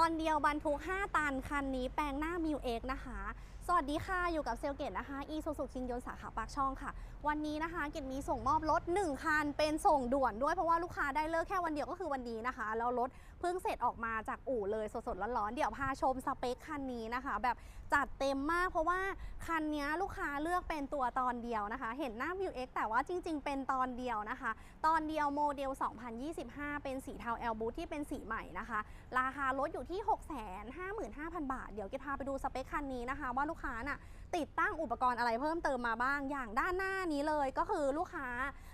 อนเดียวบรรทุก 5 ตันคันนี้แปลงหน้ามิวเอ็กนะคะ สวัสดีค่ะ อยู่กับเซลเกตนะคะ อีซูซูคิงยนสาขาปากช่องค่ะ วันนี้นะคะเกตมีส่งมอบรถ 1 คัน เป็นส่งด่วนด้วยเพราะว่าลูกค้าได้เลิกแค่วันเดียวก็คือวันนี้นะคะ แล้วรถเพิ่งเสร็จออกมาจากอู่เลยสดๆร้อนๆเดี๋ยวพาชมสเปคคันนี้นะคะ แบบจัดเต็มมากเพราะว่าคันนี้ลูกค้าเลือกเป็นตัวตอนเดียวนะคะ เห็นหน้า m ิว X แต่ว่าจริง ๆ เป็นตอนเดียวนะคะ ตอนเดียวโมเดล 2025 เป็นสีเทา L Boot ที่เป็นสีใหม่นะคะ ราคารถอยู่ที่ 655,000 บาท เดี๋ยวเกดพาไปดูสเปคคันนี้นะคะว่าลูกค้าน่ะติดตั้งอุปกรณ์อะไรเพิ่มเติมมาบ้าง อย่างด้านหน้านี้เลยก็คือลูกค้า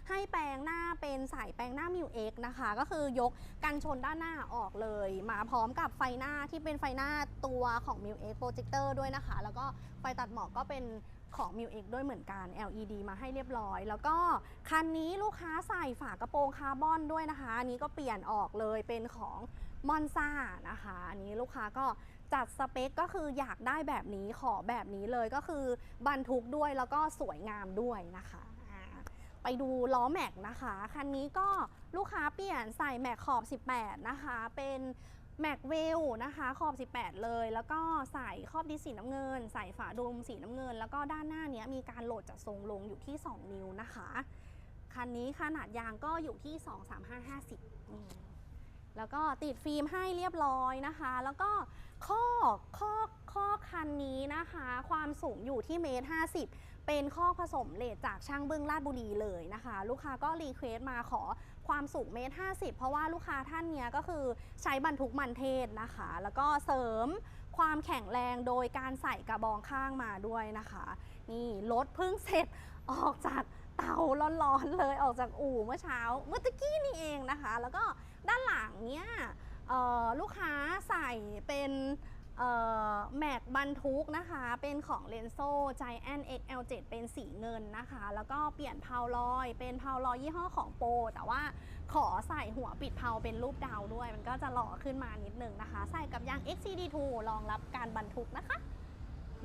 ให้แปลงหน้าเป็นสายแปลงหน้า m ิว X นะคะ ก็คือยกกันชนด้านหน้าออกเลย มาพร้อมกับไฟหน้าที่เป็นไฟหน้าตัวของ m ิว X Projector ด้วยนะคะ แล้วก็ไฟตัดหมอกก็เป็นของ m ิว X ด้วยเหมือนกัน LED มาให้เรียบร้อย แล้วก็คันนี้ลูกค้าใส่ฝากระโปรงคาร์บอนด้วยนะคะ อันนี้ก็เปลี่ยนออกเลยเป็นของมอนซ่านะคะ อันนี้ลูกค้าก็ จัดสเปคก็คืออยากได้แบบนี้ขอแบบนี้เลยก็คือบรรทุกด้วยแล้วก็สวยงามด้วยนะคะไปดูล้อแม็กนะคะ คันนี้ก็ลูกค้าเปลี่ยนใส่แม็กขอบ 18 นะคะ เป็นแม็กเวลนะคะขอบ 18 เลย แล้วก็ใส่ขอบดิสีน้ำเงิน ใส่ฝาดุมสีน้ำเงิน แล้วก็ด้านหน้านี้มีการโหลดจัดทรงลงอยู่ที่ 2 นิ้วนะคะ คันนี้ขนาดยางก็อยู่ที่ 23550 แล้วก็ติดฟิล์มให้เรียบร้อยนะคะ แล้วก็ข้อข้อข้อคันนี้นะคะ ความสูงอยู่ที่เมตร50เป็นข้อผสมเลทจากช่างเบึ้องลาดบุรีเลยนะคะ ลูกค้าก็รีเควสต์มาขอความสูงเมตร50เพราะว่าลูกค้าท่านเนี้ยก็คือใช้บรรทุกมันเทศนะคะ แล้วก็เสริมความแข็งแรงโดยการใส่กระบองข้างมาด้วยนะคะ นี่รถเพิ่งเสร็จออกจากเตาร้อนๆเลยออกจากอู่เมื่อเช้าเมื่อตะกี้นี่เองนะคะ แล้วก็ด้านหลัง ลูกค้าใส่เป็นแม็กบรรทุกนะคะ เป็นของ l e n s o Giant XL7 เป็นสีเงินนะคะ แล้วก็เปลี่ยนเพาลอย เป็นเพาลอยยี่ห้อของโปรแต่ว่าขอใส่หัวปิดเพาเป็นรูปดาวด้วย มันก็จะหล่อขึ้นมานิดนึงนะคะ ใส่กับยาง XCD2 รองรับการบรรทุกนะคะ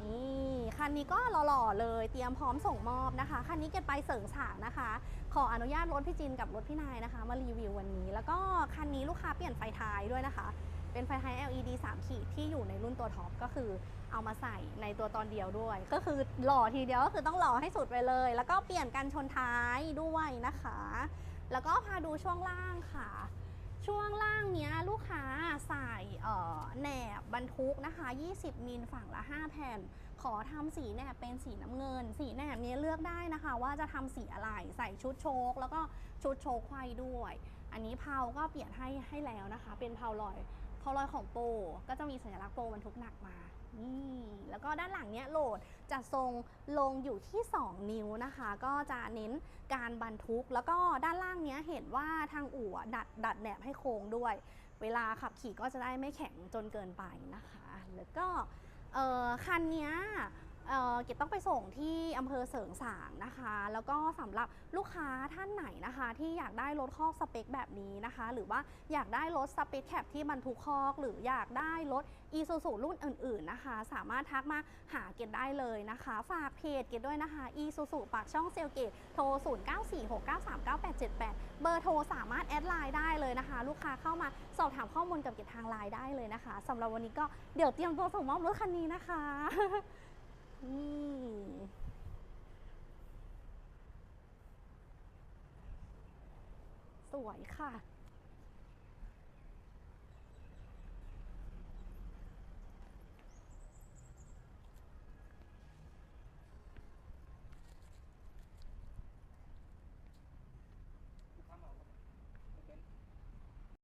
นี่คันนี้ก็หล่อๆเลยเตรียมพร้อมส่งมอบนะคะ คันนี้เก็บไปเสริงสางนะคะ ขออนุญาตรถพี่จินกับรถพี่นายนะคะ มารีวิววันนี้ แล้วก็คันนี้ลูกค้าเปลี่ยนไฟท้ายด้วยนะคะ เป็นไฟท้าย LED 3 ขีดที่อยู่ในรุ่นตัวท็อปก็คือเอามาใส่ในตัวตอนเดียวด้วย ก็คือหล่อทีเดียวก็คือต้องหล่อให้สุดไปเลย แล้วก็เปลี่ยนกันชนท้ายด้วยนะคะ แล้วก็พาดูช่วงล่างค่ะ ช่วงล่างเนี้ยลูกค้าใส่เออแหนบบรรทุกนะคะ 20 มิลฝั่งละ 5 แผ่น ขอทำสีแหนบเป็นสีน้ำเงิน สีแหนบนี้เลือกได้นะคะ ว่าจะทำสีอะไรใส่ชุดโชกแล้วก็ชุดโชคไขว้ด้วย อันนี้เพาก็เปลี่ยนให้ให้แล้วนะคะ เป็นเพาลอย พอรอยของโปรก็จะมีสัญลักษณ์โปรบรรทุกหนักมานี่แล้วก็ด้านหลังเนี้ยโหลดจะทรงลงอยู่ที่ 2 นิ้วนะคะ ก็จะเน้นการบรรทุก แล้วก็ด้านล่างเนี้ยเห็นว่าทางอู่ดัดดัดแหนบให้โค้งด้วย เวลาขับขี่ก็จะได้ไม่แข็งจนเกินไปนะคะ แล้วก็คันเนี้ย เอ่อเกดต้องไปส่งที่อำเภอเสริงสางนะคะ แล้วก็สำหรับลูกค้าท่านไหนนะคะ ที่อยากได้รถคอกสเปคแบบนี้นะคะ หรือว่าอยากได้รถสเปคแคปที่บรรทุกคอก หรืออยากได้รถอีซูซูรุ่นอื่น ๆนะคะ สามารถทักมาหาเกดได้เลยนะคะ ฝากเพจเกดด้วยนะคะอีซูซูปากช่องเซลเกตโทร 0946939878 เบอร์โทรสามารถแอดไลน์ได้เลยนะคะ ลูกค้าเข้ามาสอบถามข้อมูลกับเกดทางไลน์ได้เลยนะคะสำหรับวันนี้ก็เดี๋ยวเตรียมตัวส่งมอบรถคันนี้นะคะ สวยค่ะ